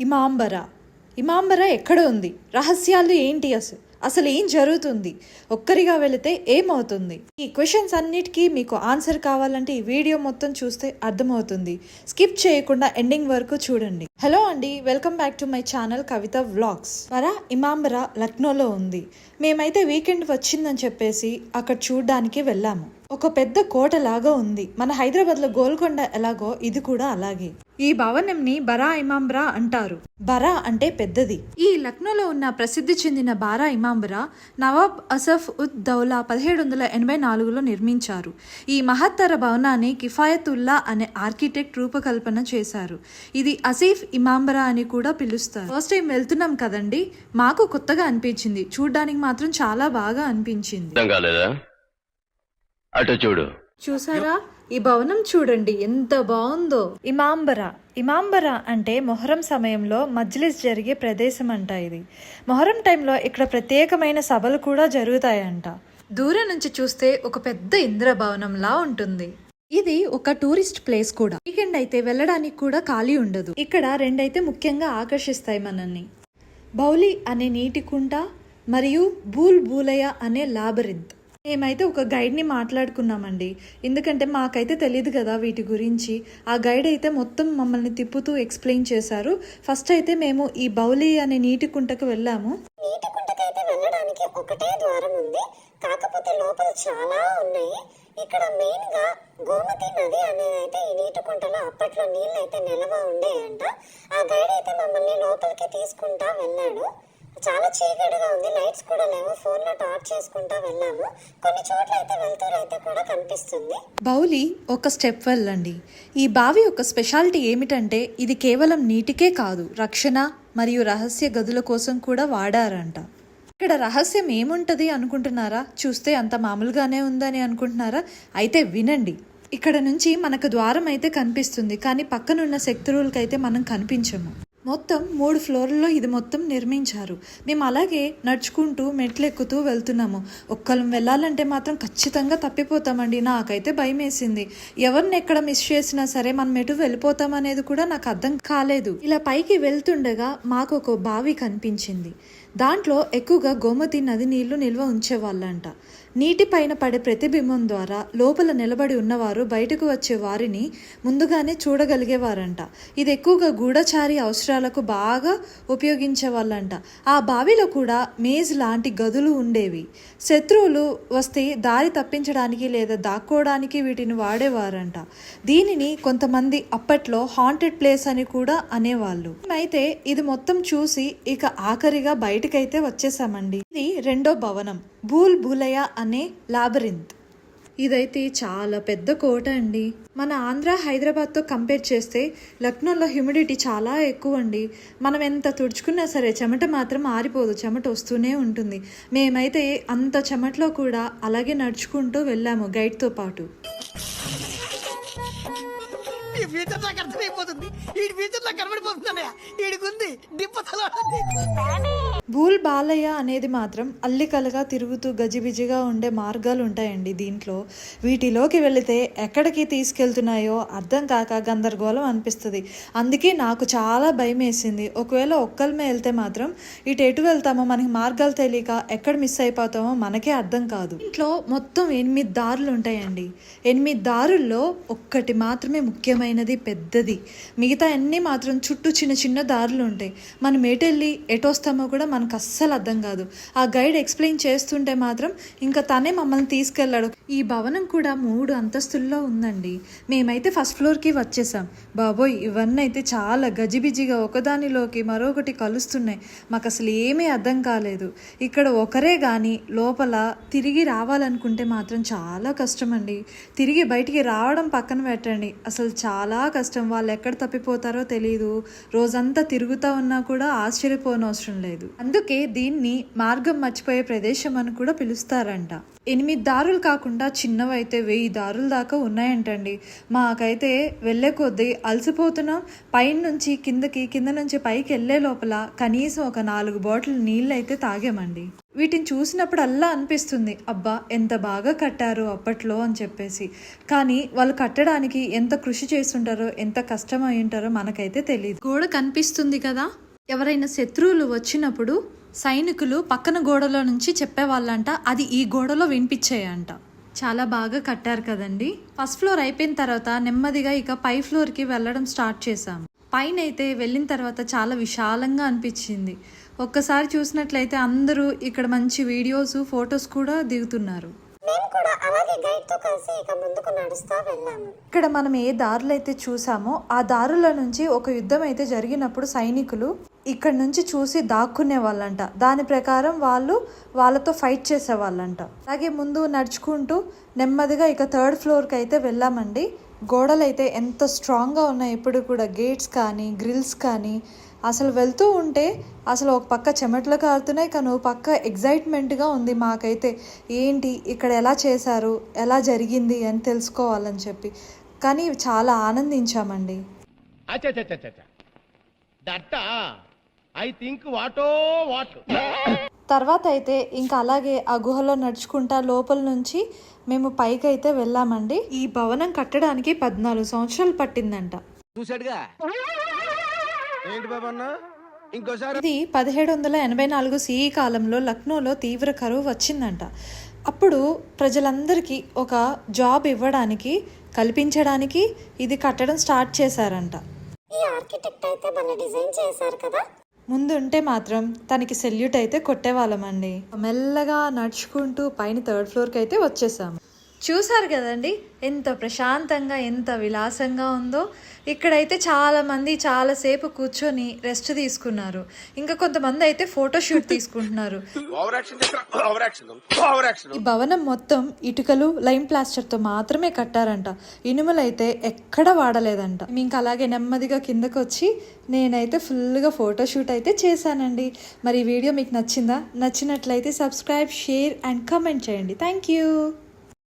ఇమాంబర. ఇమాంబర ఎక్కడ ఉంది. రహస్యాలు ఏంటి అసలు అసలు ఏం జరుగుతుంది? ఒక్కరిగా వెళితే ఏమవుతుంది? ఈ క్వశ్చన్స్ అన్నిటికీ మీకు ఆన్సర్ కావాలంటే ఈ వీడియో మొత్తం చూస్తే అర్థమవుతుంది. స్కిప్ చేయకుండా ఎండింగ్ వరకు చూడండి. హలో అండి welcome back to my channel Kavitha vlogs. Bara Imambara లక్నోలో ఉంది. మేమైతే వీకెండ్ వచ్చిందని చెప్పేసి అక్కడ చూడడానికి వెళ్ళాము. ఒక పెద్ద కోట లాగా ఉంది. మన హైదరాబాద్లో గోల్కొండ ఎలాగో ఇది కూడా అలాగే. ఈ భవనంని బరా ఇమాంబ్రా అంటారు. బరా అంటే పెద్దది. ఈ లక్నోలో ఉన్న ప్రసిద్ధి చెందిన బారా ఇమాంబ్రా నవాబ్ అసఫ్ ఉద్ దౌలా పదిహేడు వందల ఎనభై నాలుగులో నిర్మించారు. ఈ మహత్తర భవనాన్ని కిఫాయతుల్లా అనే ఆర్కిటెక్ట్ రూపకల్పన చేశారు. ఇది అసీఫ్ ఇమాంబరా అని కూడా పిలుస్తారు. ఫస్ట్ టైం వెళ్తున్నాం కదండి? మాకు కొత్తగా అనిపించింది. చూడ్డానికి మాత్రం చాలా బాగా అనిపించింది. అటు చూడు. చూసారా? ఈ భవనం చూడండి ఎంత బాగుందో. ఇమాంబర. ఇమాంబర అంటే మొహరం సమయంలో మజ్లిస్ జరిగే ప్రదేశం అంట ఇది. మొహరం టైంలో ఇక్కడ ప్రత్యేకమైన సభలు కూడా జరుగుతాయంట. దూరం నుంచి చూస్తే ఒక పెద్ద ఇంద్రభవనంలా ఉంటుంది. ఇది ఒక టూరిస్ట్ ప్లేస్ కూడా. వీకెండ్ అయితే వెళ్ళడానికి కూడా ఖాళీ ఉండదు. ఇక్కడ రెండైతే ముఖ్యంగా ఆకర్షిస్తాయి మనల్ని. బౌలి అనే నీటి కుంట మరియు బూల్ బూలయ అనే లాబరింత్. మేమైతే ఒక గైడ్ని మాట్లాడుకున్నామండి. ఎందుకంటే మాకైతే తెలియదు కదా వీటి గురించి. ఆ గైడ్ అయితే మొత్తం మమ్మల్ని తిప్పుతూ ఎక్స్ప్లెయిన్ చేశారు. ఫస్ట్ అయితే మేము ఈ బౌలి అనే నీటి కుంటకు వెళ్ళాము. నీటి కుంటకైతే వెళ్ళడానికి ఒకటే ద్వారం ఉంది. కాకపోతే లోపల చాలా ఉన్నాయి. ఇక్కడ మెయిన్గా గోమతి నది అనేది అయితే ఈ నీటి కుంటలో అప్పట్లో నీళ్ళు అయితే నిల్వ ఉండేయంట. ఆ గైడ్ అయితే మమ్మల్ని లోపలికి తీసుకుంటా వెళ్ళాడు. చాలా చీకటిగా ఉంది. లైట్స్ కూడా లేవు. ఫోన్లో టార్చ్ చేసుకుంటా వెళ్ళాము. కొన్ని చోట్ల అయితే వెళ్తూరు అయితే కూడా కనిపిస్తుంది. బౌలి ఒక స్టెప్ వెళ్ళండి. ఈ బావి యొక్క స్పెషాలిటీ ఏమిటంటే ఇది కేవలం నీటికే కాదు రక్షణ మరియు రహస్య గదుల కోసం కూడా వాడారంట. ఇక్కడ రహస్యం ఏముంటది అనుకుంటున్నారా? చూస్తే అంత మామూలుగానే ఉందని అనుకుంటున్నారా? అయితే వినండి. ఇక్కడ నుంచి మనకు ద్వారం అయితే కనిపిస్తుంది కానీ పక్కనున్న అయితే మనం కనిపించము. మొత్తం మూడు ఫ్లోర్లలో ఇది మొత్తం నిర్మించారు. మేము అలాగే నడుచుకుంటూ మెట్లు ఎక్కుతూ వెళ్తున్నాము. ఒక్కళ్ళం వెళ్ళాలంటే మాత్రం ఖచ్చితంగా తప్పిపోతామండి. నాకైతే భయం వేసింది ఎవరిని ఎక్కడ మిస్ చేసినా సరే మనం ఎటు వెళ్ళిపోతాం అనేది కూడా నాకు అర్థం కాలేదు. ఇలా పైకి వెళ్తుండగా మాకు ఒక బావి కనిపించింది. దాంట్లో ఎక్కువగా గోమతి నది నీళ్ళు నిల్వ ఉంచేవాళ్ళంట. నీటిపైన పడే ప్రతిబింబం ద్వారా లోపల నిలబడి ఉన్నవారు బయటకు వచ్చే వారిని ముందుగానే చూడగలిగేవారంట. ఇది ఎక్కువగా గూఢచారి అవసరాలకు బాగా ఉపయోగించే వాళ్ళంట ఆ బావిలో కూడా మేజ్ లాంటి గదులు ఉండేవి. శత్రువులు వస్తే దారి తప్పించడానికి లేదా దాక్కోవడానికి వీటిని వాడేవారంట. దీనిని కొంతమంది అప్పట్లో హాంటెడ్ ప్లేస్ అని కూడా అనేవాళ్ళు. అయితే ఇది మొత్తం చూసి ఇక ఆఖరిగా బయటకైతే వచ్చేసామండి ఇది రెండో భవనం. భూల్ భూలయా అనే లాబరింత్. ఇదైతే చాలా పెద్ద కోట అండి. మన ఆంధ్ర హైదరాబాద్తో కంపేర్ చేస్తే లక్నోలో హ్యూమిడిటీ చాలా ఎక్కువ అండి మనం ఎంత తుడుచుకున్నా సరే చెమట మాత్రం ఆరిపోదు చెమట వస్తూనే ఉంటుంది. మేమైతే అంత చెమటలో కూడా అలాగే నడుచుకుంటూ వెళ్ళాము గైడ్తో పాటు. ఫ్యూచర్ నాకు అర్థమైపోతుంది వీడి ఫ్యూచర్ నాకు కనబడిపోతుందన్నయ్య ఈడికుంది దిప్పతలో భూల్ బాలయ్య అనేది మాత్రం అల్లికలుగా తిరుగుతూ గజిబిజిగా ఉండే మార్గాలు ఉంటాయండి దీంట్లో. వీటిలోకి వెళితే ఎక్కడికి తీసుకెళ్తున్నాయో అర్థం కాక గందరగోళం అనిపిస్తుంది. అందుకే నాకు చాలా భయం వేసింది ఒకవేళ ఒక్కరిమే వెళ్తే మాత్రం ఇటు ఎటు వెళ్తామో మనకి మార్గాలు తెలియక ఎక్కడ మిస్ అయిపోతామో మనకే అర్థం కాదు. ఇంట్లో మొత్తం ఎనిమిది దారులు ఉంటాయండి. ఎనిమిది దారుల్లో ఒక్కటి మాత్రమే ముఖ్యమైన ముఖ్యమైనది పెద్దది. మిగతా అన్నీ మాత్రం చుట్టూ చిన్న చిన్న దారులు ఉంటాయి. మనం ఎటెళ్ళి ఎటొస్తామో కూడా మనకు అస్సలు అర్థం కాదు. ఆ గైడ్ ఎక్స్ప్లెయిన్ చేస్తుంటే మాత్రం ఇంకా తనే మమ్మల్ని తీసుకెళ్ళాడు. ఈ భవనం కూడా మూడు అంతస్తుల్లో ఉందండి. మేమైతే ఫస్ట్ ఫ్లోర్కి వచ్చేసాం. బాబోయ్ ఇవన్నీ అయితే చాలా గజిబిజిగా ఒకదానిలోకి మరొకటి కలుస్తున్నాయి. మాకు అసలు ఏమీ అర్థం కాలేదు. ఇక్కడ ఒకరే కానీ లోపల తిరిగి రావాలనుకుంటే మాత్రం చాలా కష్టం అండి తిరిగి బయటికి రావడం పక్కన పెట్టండి. అసలు చాలా చాలా కష్టం. వాళ్ళు ఎక్కడ తప్పిపోతారో తెలియదు రోజంతా తిరుగుతూ ఉన్నా కూడా ఆశ్చర్యపోనవసరం లేదు. అందుకే దీన్ని మార్గం మర్చిపోయే ప్రదేశం అని కూడా పిలుస్తారంట. ఎనిమిది దారులు కాకుండా చిన్నవైతే వెయ్యి దారుల దాకా ఉన్నాయంటండి. మాకైతే వెళ్ళే కొద్దీ అలసిపోతున్నాం. పైన నుంచి కిందకి కింద నుంచి పైకి వెళ్ళే లోపల కనీసం ఒక నాలుగు బాటిల్ నీళ్ళు అయితే తాగామండి. వీటిని చూసినప్పుడల్లా అనిపిస్తుంది అబ్బా ఎంత బాగా కట్టారు అప్పట్లో అని చెప్పేసి. కానీ వాళ్ళు కట్టడానికి ఎంత కృషి చేస్తుంటారో ఎంత కష్టం అయి ఉంటారో మనకైతే తెలియదు గోడ కనిపిస్తుంది కదా? ఎవరైనా శత్రువులు వచ్చినప్పుడు సైనికులు పక్కన గోడలో నుంచి చెప్పేవాళ్ళంట అది ఈ గోడలో వినిపించేయంట. చాలా బాగా కట్టారు కదండి. ఫస్ట్ ఫ్లోర్ అయిపోయిన తర్వాత నెమ్మదిగా ఇక పై ఫ్లోర్కి వెళ్ళడం స్టార్ట్ చేశాం పైన అయితే వెళ్ళిన తర్వాత చాలా విశాలంగా అనిపించింది. ఒక్కసారి చూసినట్లయితే అందరూ ఇక్కడ మంచి వీడియోస్ ఫొటోస్ కూడా దిగుతున్నారు. ఇక్కడ మనం ఏ దారులు అయితే చూసామో ఆ దారుల నుంచి ఒక యుద్ధం అయితే జరిగినప్పుడు సైనికులు ఇక్కడ నుంచి చూసి దాక్కునే వాళ్ళంట. దాని ప్రకారం వాళ్ళు వాళ్ళతో ఫైట్ చేసే వాళ్ళంట. అలాగే ముందు నడుచుకుంటూ నెమ్మదిగా ఇక థర్డ్ ఫ్లోర్కి అయితే వెళ్ళామండి. గోడలు అయితే ఎంత స్ట్రాంగ్గా ఉన్నాయి ఇప్పుడు కూడా గేట్స్ కానీ గ్రిల్స్ కానీ. అసలు వెళ్తూ ఉంటే అసలు ఒక పక్క చెమటలు కారుతున్నాయి కానీ ఒక పక్క ఎగ్జైట్మెంట్గా ఉంది మాకైతే. ఏంటి ఇక్కడ ఎలా చేశారు ఎలా జరిగింది అని తెలుసుకోవాలని చెప్పి. కానీ చాలా ఆనందించామండి. ఐ థింక్ వాటో వాట్. తర్వాత అయితే ఇంకా అలాగే ఆ గుహలో నడుచుకుంటా లోపల నుంచి మేము పైకి అయితే వెళ్ళామండి. ఈ భవనం కట్టడానికి పద్నాలుగు సంవత్సరాలు పట్టిందంట. చూసాడుగా ఏంటి బాబన్న? ఇంకోసారి ఇది పదిహేడు వందల ఎనభై నాలుగు సిఈ కాలంలో లక్నోలో తీవ్ర కరువు వచ్చిందంట. అప్పుడు ప్రజలందరికీ ఒక జాబ్ ఇవ్వడానికి కల్పించడానికి ఇది కట్టడం స్టార్ట్ చేశారంట. ఈ ఆర్కిటెక్ట్ అయితే డిజైన్ చేశారు కదా. ముందుంటే మాత్రం తనకి సెల్యూట్ అయితే కొట్టేవాళ్ళమండి. మెల్లగా నడుచుకుంటూ పైన థర్డ్ ఫ్లోర్కి అయితే వచ్చేసాము. చూసారు కదండి? ఎంత ప్రశాంతంగా ఎంత విలాసంగా ఉందో. ఇక్కడైతే చాలా మంది చాలాసేపు కూర్చొని రెస్ట్ తీసుకున్నారు. ఇంకా కొంతమంది అయితే ఫోటోషూట్ తీసుకుంటున్నారు. ఈ భవనం మొత్తం ఇటుకలు లైమ్ ప్లాస్టర్తో మాత్రమే కట్టారంట. ఇనుములైతే ఎక్కడ వాడలేదంట. ఇంకా అలాగే నెమ్మదిగా కిందకు వచ్చి నేనైతే ఫుల్గా ఫోటోషూట్ అయితే చేశానండి. మరి ఈ వీడియో మీకు నచ్చిందా? నచ్చినట్లయితే సబ్స్క్రైబ్ షేర్ అండ్ కమెంట్ చేయండి. Thank you